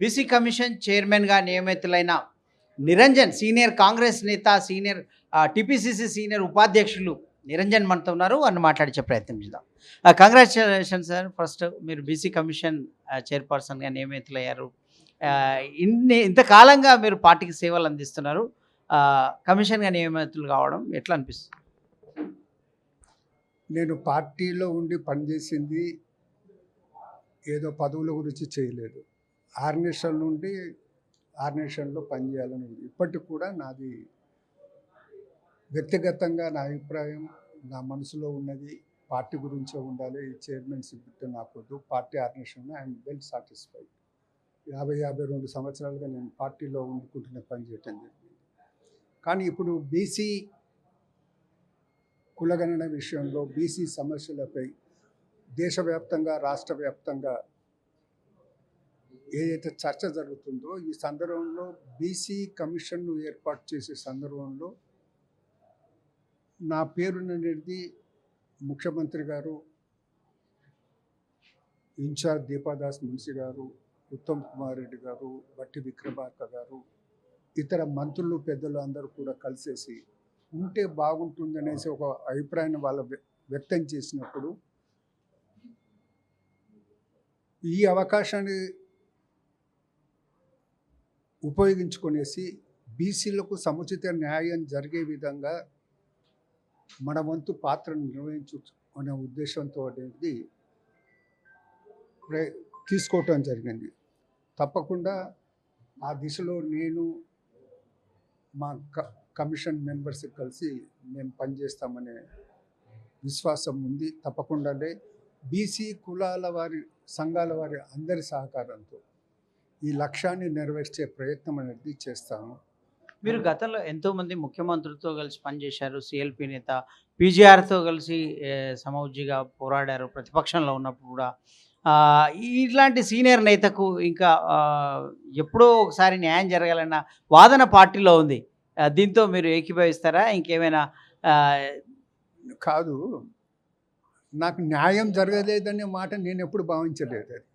BC commission చైర్మన్గా నియమితులైన Niranjan senior Congress నేత సీనియర్ టిపిసిసి సీనియర్ ఉపాధ్యక్షులు నిరంజన్ మనతో ఉన్నారు. వారిని మాట్లాడించే ప్రయత్నం చేద్దాం. కంగ్రాచులేషన్ సార్ ఫస్ట్ మీరు బీసీ కమిషన్ చైర్పర్సన్గా నియమితులయ్యారు. ఇన్ని ఇంతకాలంగా మీరు పార్టీకి సేవలు అందిస్తున్నారు. కమిషన్గా నియమితులు కావడం ఎట్లా అనిపిస్తుంది? నేను పార్టీలో ఉండి పనిచేసింది ఏదో పదవుల గురించి చేయలేదు. ఆర్గనైజేషన్ నుండి ఆర్గనైజేషన్లో పనిచేయాలని ఉంది. ఇప్పటికి కూడా నాది వ్యక్తిగతంగా నా అభిప్రాయం నా మనసులో ఉన్నది పార్టీ గురించే ఉండాలి. ఈ చైర్మన్షిప్ నాకు పార్టీ ఆర్గనైజేషన్లో ఐఎమ్ వెల్ సాటిస్ఫైడ్. యాభై యాభై రెండు సంవత్సరాలుగా నేను పార్టీలో ఉండుకుంటున్న పని చేయటం జరిగింది. కానీ ఇప్పుడు బీసీ కులగణన విషయంలో బీసీ సమస్యలపై దేశవ్యాప్తంగా రాష్ట్ర వ్యాప్తంగా ఏదైతే చర్చ జరుగుతుందో ఈ సందర్భంలో బీసీ కమిషన్ను ఏర్పాటు చేసే సందర్భంలో నా పేరుననేది ముఖ్యమంత్రి గారు ఇన్ఛార్జ్ దీపాదాస్ మున్సి గారు ఉత్తమ్ కుమార్ రెడ్డి గారు బట్టి విక్రమార్క గారు ఇతర మంత్రులు పెద్దలు అందరూ కూడా కలిసేసి ఉంటే బాగుంటుంది అనేసి ఒక అభిప్రాయాన్ని వాళ్ళ వ్య- వ్యక్తం చేసినప్పుడు ఈ అవకాశాన్ని ఉపయోగించుకునేసి బీసీలకు సముచిత న్యాయం జరిగే విధంగా మన వంతు పాత్రను నిర్వహించు అనే ఉద్దేశంతో అనేది తీసుకోవటం జరిగింది. తప్పకుండా ఆ దిశలో నేను మా క కమిషన్ మెంబర్స్ కలిసి మేము పనిచేస్తామనే విశ్వాసం ఉంది. తప్పకుండానే బీసీ కులాల వారి సంఘాల వారి అందరి సహకారంతో ఈ లక్ష్యాన్ని నెరవేర్చే ప్రయత్నం అనేది చేస్తాము. మీరు గతంలో ఎంతోమంది ముఖ్యమంత్రులతో కలిసి పనిచేశారు. సిఎల్పి నేత పీజీఆర్తో కలిసి ఏ, సమవుజ్జిగా పోరాడారు. ప్రతిపక్షంలో ఉన్నప్పుడు కూడా. ఇట్లాంటి సీనియర్ నేతకు ఇంకా ఎప్పుడో ఒకసారి న్యాయం జరగాలన్న వాదన పార్టీలో ఉంది. దీంతో మీరు ఏకీభవిస్తారా? ఇంకేమైనా కాదు. నాకు న్యాయం జరగలేదనే మాట నేను ఎప్పుడు భావించలేదు అది.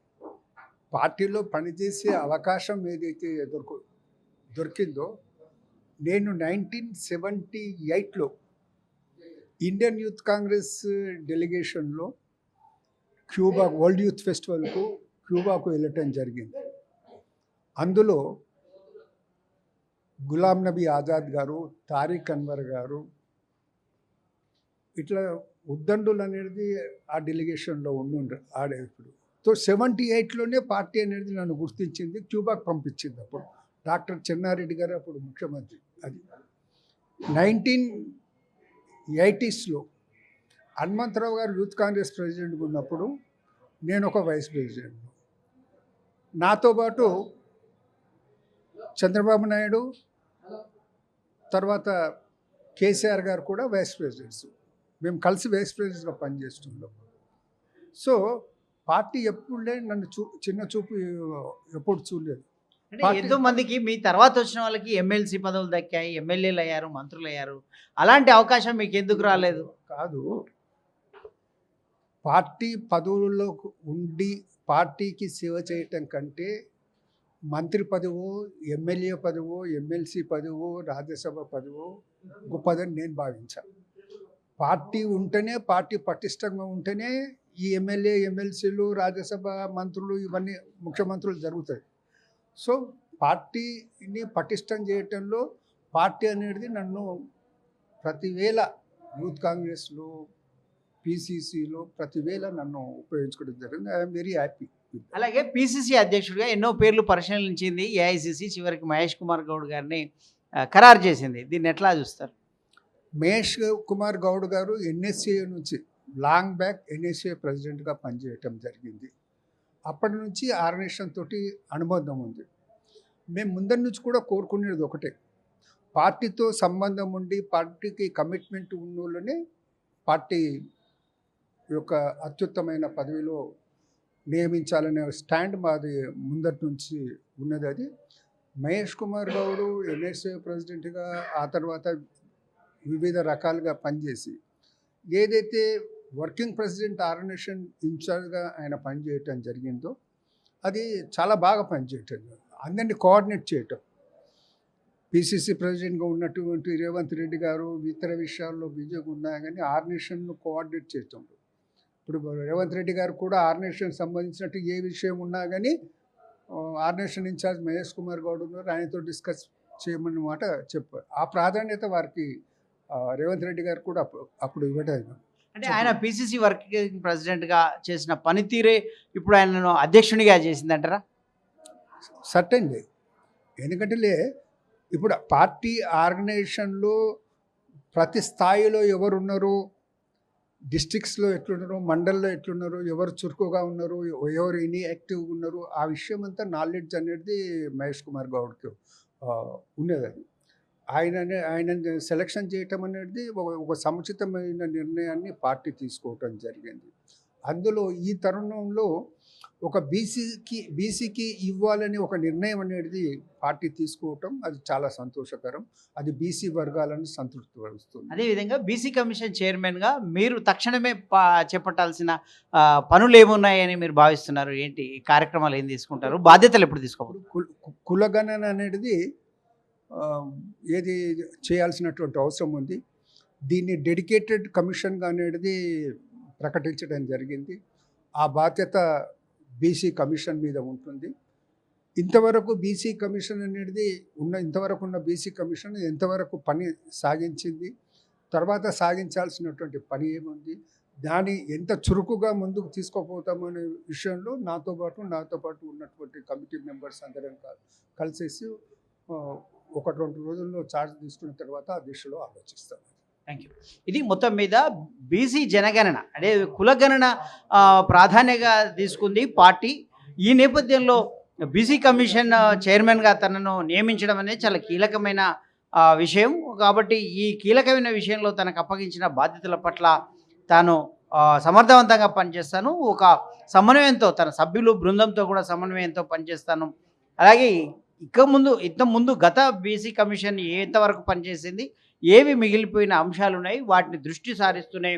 పార్టీలో పనిచేసే అవకాశం ఏదైతే ఎదుర్కొ దొరికిందో నేను నైన్టీన్ సెవెంటీ ఎయిట్లో ఇండియన్ యూత్ కాంగ్రెస్ డెలిగేషన్లో క్యూబా వరల్డ్ యూత్ ఫెస్టివల్కు క్యూబాకు వెళ్ళటం జరిగింది. అందులో గులాం నబీ ఆజాద్ గారు తారిక్ అన్వర్ గారు ఇట్లా ఉద్దండులు అనేది ఆ డెలిగేషన్లో ఉండి ఆడే ఇప్పుడు సో సెవెంటీ ఎయిట్లోనే పార్టీ అనేది నన్ను గుర్తించింది క్యూబాకు పంపించింది అప్పుడు. డాక్టర్ చెన్నారెడ్డి గారు అప్పుడు ముఖ్యమంత్రి అది. నైన్టీన్ ఎయిటీస్లో హనుమంతరావు గారు యూత్ కాంగ్రెస్ ప్రెసిడెంట్గా ఉన్నప్పుడు నేను ఒక వైస్ ప్రెసిడెంట్ నాతో పాటు చంద్రబాబు నాయుడు తర్వాత కేసీఆర్ గారు కూడా వైస్ ప్రెసిడెంట్స్. మేము కలిసి వైస్ ప్రెసిడెంట్గా పనిచేస్తున్నాం సో పార్టీ ఎప్పుడులే నన్ను చూ చిన్న చూపు ఎప్పుడు చూడలేదు. ఎంతో మందికి మీ తర్వాత వచ్చిన వాళ్ళకి ఎమ్మెల్సీ పదవులు దక్కాయి ఎమ్మెల్యేలు అయ్యారు మంత్రులు అయ్యారు. అలాంటి అవకాశం మీకు ఎందుకు రాలేదు? కాదు. పార్టీ పదవుల్లో ఉండి పార్టీకి సేవ చేయటం కంటే మంత్రి పదవో ఎమ్మెల్యే పదవో ఎమ్మెల్సీ పదవో రాజ్యసభ పదవో గొప్పదని నేను భావించాను. పార్టీ ఉంటేనే పార్టీ పటిష్టంగా ఉంటేనే ఈ ఎమ్మెల్యే ఎమ్మెల్సీలు రాజ్యసభ మంత్రులు ఇవన్నీ ముఖ్యమంత్రులు జరుగుతాయి. సో పార్టీని పటిష్టం చేయటంలో పార్టీ అనేది నన్ను ప్రతివేళ యూత్ కాంగ్రెస్లో పీసీసీలో ప్రతివేళ నన్ను ఉపయోగించుకోవడం జరిగింది. ఐఎమ్ వెరీ హ్యాపీ అలాగే పిసిసి అధ్యక్షుడిగా ఎన్నో పేర్లు పరిశీలించింది. ఏఐసిసి చివరికి మహేష్ కుమార్ గౌడ్ గారిని ఖరారు చేసింది. దీన్ని ఎట్లా చూస్తారు? మహేష్ కుమార్ గౌడ్ గారు ఎన్ఎస్ఏ నుంచి లాంగ్ బ్యాక్ ఎన్ఏసీఏ ప్రెసిడెంట్గా పనిచేయటం జరిగింది. అప్పటి నుంచి ఆర్గనైజేషన్ తోటి అనుబంధం ఉంది. మేము ముందరి నుంచి కూడా కోరుకునేది ఒకటే. పార్టీతో సంబంధం ఉండి పార్టీకి కమిట్మెంట్ ఉన్న వాళ్ళనే పార్టీ యొక్క అత్యుత్తమైన పదవిలో నియమించాలనే స్టాండ్ మాది ముందటి నుంచి ఉన్నది అది. మహేష్ కుమార్ గౌడు ఎన్ఎస్ఏ ప్రెసిడెంట్గా ఆ తర్వాత వివిధ రకాలుగా పనిచేసి ఏదైతే వర్కింగ్ ప్రెసిడెంట్ ఆర్గనైజేషన్ ఇన్ఛార్జ్గా ఆయన పనిచేయటం జరిగిందో అది చాలా బాగా పనిచేయటం అందరినీ కోఆర్డినేట్ చేయటం. పిసిసి ప్రెసిడెంట్గా ఉన్నటువంటి రేవంత్ రెడ్డి గారు ఇతర విషయాల్లో బిజీగా ఉన్నా కానీ ఆర్గనైజేషన్ను కోఆర్డినేట్ చేయటం. ఇప్పుడు రేవంత్ రెడ్డి గారు కూడా ఆర్గనైజేషన్ సంబంధించినట్టు ఏ విషయం ఉన్నా కానీ ఆర్గనైజేషన్ ఇన్ఛార్జ్ మహేష్ కుమార్ గౌడ్ ఉన్నారు. ఆయనతో డిస్కస్ చేయమని మాట చెప్పారు. ఆ ప్రాధాన్యత వారికి రేవంత్ రెడ్డి గారు కూడా అప్పుడు అప్పుడు ఇవ్వటం అంటే ఆయన పిసిసి వర్కింగ్ ప్రెసిడెంట్గా చేసిన పనితీరే ఇప్పుడు ఆయనను అధ్యక్షునిగా చేసిందంటారా? సర్టన్లీ. ఎందుకంటే లే ఇప్పుడు పార్టీ ఆర్గనైజేషన్లో ప్రతి స్థాయిలో ఎవరు ఉన్నారు డిస్ట్రిక్ట్స్లో ఎట్లున్నారు? మండల్లో ఎట్లున్నారు? ఎవరు చురుకుగా ఉన్నారు? ఎవరు ఎన్ని యాక్టివ్గా ఉన్నారు? ఆ విషయం అంతా నాలెడ్జ్ అనేది మహేష్ కుమార్ గౌడ్కి అది. ఆయన ఆయన సెలక్షన్ చేయటం అనేది ఒక- సముచితమైన నిర్ణయాన్ని పార్టీ తీసుకోవటం జరిగింది. అందులో ఈ తరుణంలో ఒక బీసీకి బీసీకి ఇవ్వాలని ఒక నిర్ణయం అనేది పార్టీ తీసుకోవటం అది చాలా సంతోషకరం. అది బీసీ వర్గాలను సంతృప్తిపరుస్తుంది. అదేవిధంగా బీసీ కమిషన్ చైర్మన్గా మీరు తక్షణమే పా- చేపట్టాల్సిన పనులు ఏమున్నాయని మీరు భావిస్తున్నారు? ఏంటి? కార్యక్రమాలు ఏం తీసుకుంటారు? బాధ్యతలు ఎప్పుడు తీసుకోవాలి కులగణన అనేది ఏది చేయాల్సినటువంటి అవసరం ఉంది దీన్ని డెడికేటెడ్ కమిషన్గా అనేది ప్రకటించడం జరిగింది. ఆ బాధ్యత బీసీ కమిషన్ మీద ఉంటుంది. ఇంతవరకు బీసీ కమిషన్ అనేది ఉన్న ఇంతవరకు ఉన్న బీసీ కమిషన్ ఎంతవరకు పని సాగించింది తర్వాత సాగించాల్సినటువంటి పని ఏముంది దాన్ని ఎంత చురుకుగా ముందుకు తీసుకోపోతామనే విషయంలో నాతో పాటు నాతో పాటు ఉన్నటువంటి కమిటీ మెంబర్స్ అందరం కలిసేసి ఒకటి రెండు రోజుల్లో ఛార్జ్ తీసుకున్న తర్వాత ఆ దిశలో ఆలోచిస్తాం. థ్యాంక్ యూ ఇది మొత్తం మీద బీసీ జనగణన అంటే కులగణన ప్రాధాన్యంగా తీసుకుంది పార్టీ. ఈ నేపథ్యంలో బీసీ కమిషన్ చైర్మన్గా తనను నియమించడం అనేది చాలా కీలకమైన విషయం. కాబట్టి ఈ కీలకమైన విషయంలో తనకు అప్పగించిన బాధ్యతల పట్ల తాను సమర్థవంతంగా పనిచేస్తాను. ఒక సమన్వయంతో తన సభ్యులు బృందంతో కూడా సమన్వయంతో పనిచేస్తాను. అలాగే ఇక ముందు ఇంత ముందు గత బీసీ కమిషన్ ఎంతవరకు పనిచేసింది ఏవి మిగిలిపోయిన అంశాలు ఉన్నాయి వాటిని దృష్టి సారిస్తూనే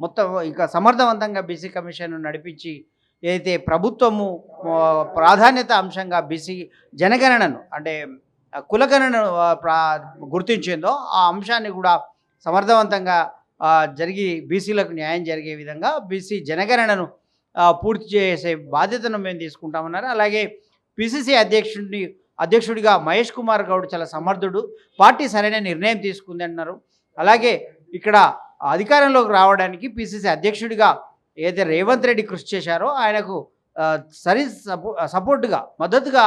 మొత్తం ఇక సమర్థవంతంగా బీసీ కమిషన్ నడిపించి ఏదైతే ప్రభుత్వము ప్రాధాన్యత అంశంగా బీసీ జనగణనను అంటే కులగణనను ప్రా గుర్తించిందో ఆ అంశాన్ని కూడా సమర్థవంతంగా జరిగి బీసీలకు న్యాయం జరిగే విధంగా బీసీ జనగణనను పూర్తి చేసే బాధ్యతను మేము తీసుకుంటామన్నారు. అలాగే పిసిసి అధ్యక్షుడిని అధ్యక్షుడిగా మహేష్ కుమార్ గౌడ్ చాలా సమర్థుడు. పార్టీ సరైన నిర్ణయం తీసుకుంది అన్నారు అలాగే ఇక్కడ అధికారంలోకి రావడానికి పిసిసి అధ్యక్షుడిగా ఏదైతే రేవంత్ రెడ్డి కృషి చేశారో ఆయనకు సరి సపో సపోర్టుగా మద్దతుగా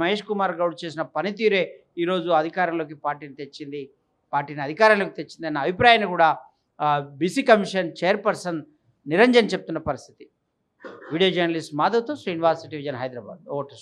మహేష్ కుమార్ గౌడ్ చేసిన పనితీరే ఈరోజు అధికారంలోకి పార్టీని తెచ్చింది. పార్టీని అధికారంలోకి తెచ్చింది అన్న అభిప్రాయాన్ని కూడా బీసీ కమిషన్ చైర్పర్సన్ నిరంజన్ చెప్తున్న పరిస్థితి. వీడియో జర్నలిస్ట్ మాధవ్తో శ్రీనివాస్ డివిజన్ హైదరాబాద్. ఓటర్